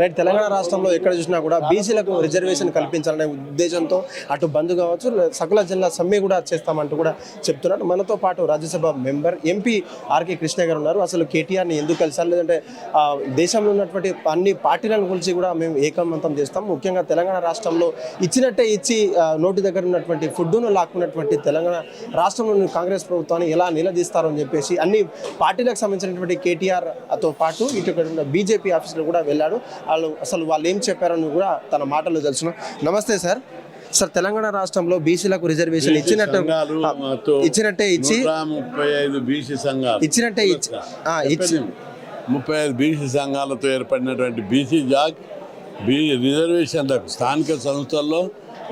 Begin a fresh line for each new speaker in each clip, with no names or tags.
Right Telangana రాష్ట్రంలో ఎక్కడ చూసినా కూడా బీసీలకు రిజర్వేషన్ కల్పించాలనే ఉద్దేశంతో అటు బంద్ కావచ్చు సకల జిల్లా సమ్మె కూడా చేస్తామంటూ కూడా చెప్తున్నారు. మనతో పాటు Rajya Sabha member MP RK Krishna garu ఉన్నారు. అసలు కేటీఆర్ని ఎందుకు కలిసారు లేదంటే దేశంలో ఉన్నటువంటి అన్ని పార్టీలను గురించి కూడా మేము ఏకమంతం చేస్తాం. ముఖ్యంగా తెలంగాణ రాష్ట్రంలో ఇచ్చినట్టే ఇచ్చి నోటి దగ్గర ఉన్నటువంటి ఫుడ్ను లాక్కున్నటువంటి తెలంగాణ రాష్ట్రంలోని కాంగ్రెస్ ప్రభుత్వాన్ని ఎలా నిలదీస్తారు అని చెప్పేసి అన్ని పార్టీలకు సంబంధించినటువంటి కేటీఆర్తో పాటు ఇటు బీజేపీ ఆఫీసులో కూడా వెళ్ళాడు. వాళ్ళు అసలు వాళ్ళు ఏం చెప్పారని కూడా తన మాటల్లో తెలుసును. నమస్తే సార్. సార్ తెలంగాణ రాష్ట్రంలో బీసీలకు రిజర్వేషన్ ఇచ్చినట్టు ఇచ్చినట్టే ఇచ్చి
ముప్పై ఐదు బీసీ సంఘాలు.
ఇచ్చినట్టే ఇచ్చి
ముప్పై ఐదు బీసీ సంఘాలతో ఏర్పడినటువంటి బీసీ జాగ్ బీ రిజర్వేషన్లకు స్థానిక సంస్థల్లో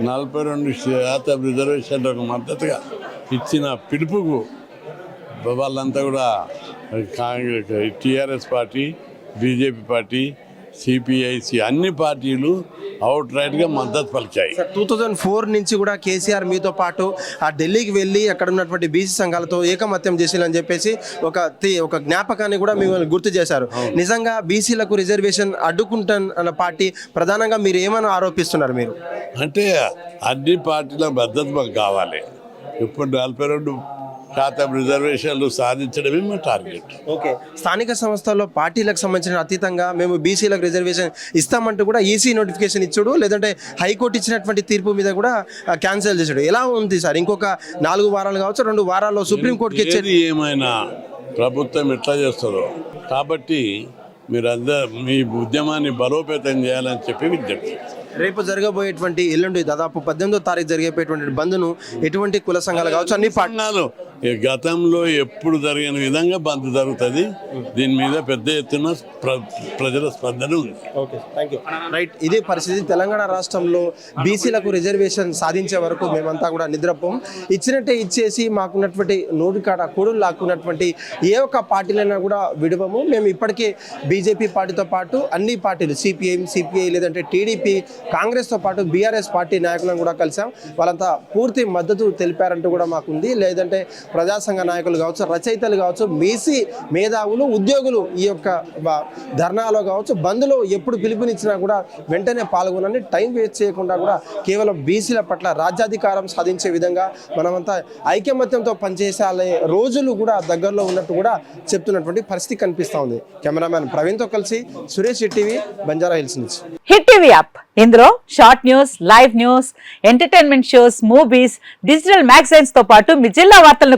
నలభై రెండు శాతం రిజర్వేషన్లకు మద్దతుగా ఇచ్చిన పిలుపుకు వాళ్ళంతా కూడా Congress TRS party BJP party సిపిఐసి అన్ని పార్టీలు అవుట్ రైట్గా మద్దతు పలికాయి.
టూ థౌజండ్ ఫోర్ నుంచి కూడా కేసీఆర్ మీతో పాటు ఆ ఢిల్లీకి వెళ్ళి అక్కడ ఉన్నటువంటి బీసీ సంఘాలతో ఏకమత్యం చేసిందని చెప్పేసి ఒక ఒక జ్ఞాపకాన్ని కూడా మిమ్మల్ని గుర్తు చేశారు. నిజంగా బీసీలకు రిజర్వేషన్ అడ్డుకుంటాను అన్న పార్టీ ప్రధానంగా మీరు ఏమని ఆరోపిస్తున్నారు మీరు?
అంటే అన్ని పార్టీల మద్దతు మాకు కావాలి. ఇప్పుడు నలభై రెండు శాతం రిజర్వేషన్లు సాధించడమే మా టార్గెట్.
ఓకే. స్థానిక సంస్థల్లో పార్టీలకు సంబంధించిన అతీతంగా మేము బీసీలకు రిజర్వేషన్ ఇస్తామంటూ కూడా ఈసీ నోటిఫికేషన్ ఇచ్చుడు లేదంటే హైకోర్టు ఇచ్చినటువంటి తీర్పు మీద కూడా క్యాన్సిల్ చేసాడు ఎలా ఉంది సార్? ఇంకొక నాలుగు వారాలు కావచ్చు రెండు వారాల్లో సుప్రీంకోర్టుకి ఇచ్చే
ఏది ఏమైనా ప్రభుత్వం ఎట్లా చేస్తుందో. కాబట్టి మీరందరూ మీ ఉద్యమాన్ని బలోపేతం చేయాలని చెప్పి విజ్ఞప్తి.
రేపు జరగబోయేటువంటి ఎల్లుండి దాదాపు పద్దెనిమిదో తారీఖు జరిగేటువంటి బంద్ను ఎటువంటి కుల సంఘాలు కావచ్చు అన్ని
ఈ గతంలో ఎప్పుడు జరిగిన విధంగా బంద్ జరుగుతుంది. దీని మీద పెద్ద ఎత్తున ప్ర- ప్రజల స్పందన ఉంది.
ఓకే థ్యాంక్ యూ రైట్ ఇదే పరిస్థితి తెలంగాణ రాష్ట్రంలో బీసీలకు రిజర్వేషన్ సాధించే వరకు మేమంతా కూడా నిద్రపోం. ఇచ్చినట్టే ఇచ్చేసి మాకున్నటువంటి నోటి కాడ కొడులు లాక్కున్నటువంటి ఏ ఒక్క పార్టీలైనా కూడా విడవము. మేము ఇప్పటికే బీజేపీ పార్టీతో పాటు అన్ని పార్టీలు సిపిఐఎం సిపిఐ లేదంటే టీడీపీ కాంగ్రెస్తో పాటు బీఆర్ఎస్ పార్టీ నాయకులను కూడా కలిసాం. వాళ్ళంతా పూర్తి మద్దతు తెలిపారంటూ కూడా మాకుంది. లేదంటే ప్రజాసంఘ నాయకులు కావచ్చు రచయితలు కావచ్చు బీసీ మేధావులు ఉద్యోగులు ఈ యొక్క ధర్నాలో కావచ్చు బంద్లో ఎప్పుడు పిలుపునిచ్చినా కూడా వెంటనే పాల్గొనని టైం వేస్ట్ చేయకుండా కూడా కేవలం బీసీల పట్ల రాజ్యాధికారం సాధించే విధంగా మనమంతా ఐకమత్యంతో పనిచేసే రోజులు కూడా దగ్గరలో ఉన్నట్టు కూడా చెప్తున్నటువంటి పరిస్థితి కనిపిస్తూ ఉంది. కెమెరామ్యాన్ ప్రవీణ్తో కలిసి సురేష్ టీవీ బంజారా హిల్స్ నుంచి.
Hit TV app. ఇందులో short news live news entertainment shows movies digital మ్యాగజైన్స్తో పాటు మీ జిల్లా వార్తలను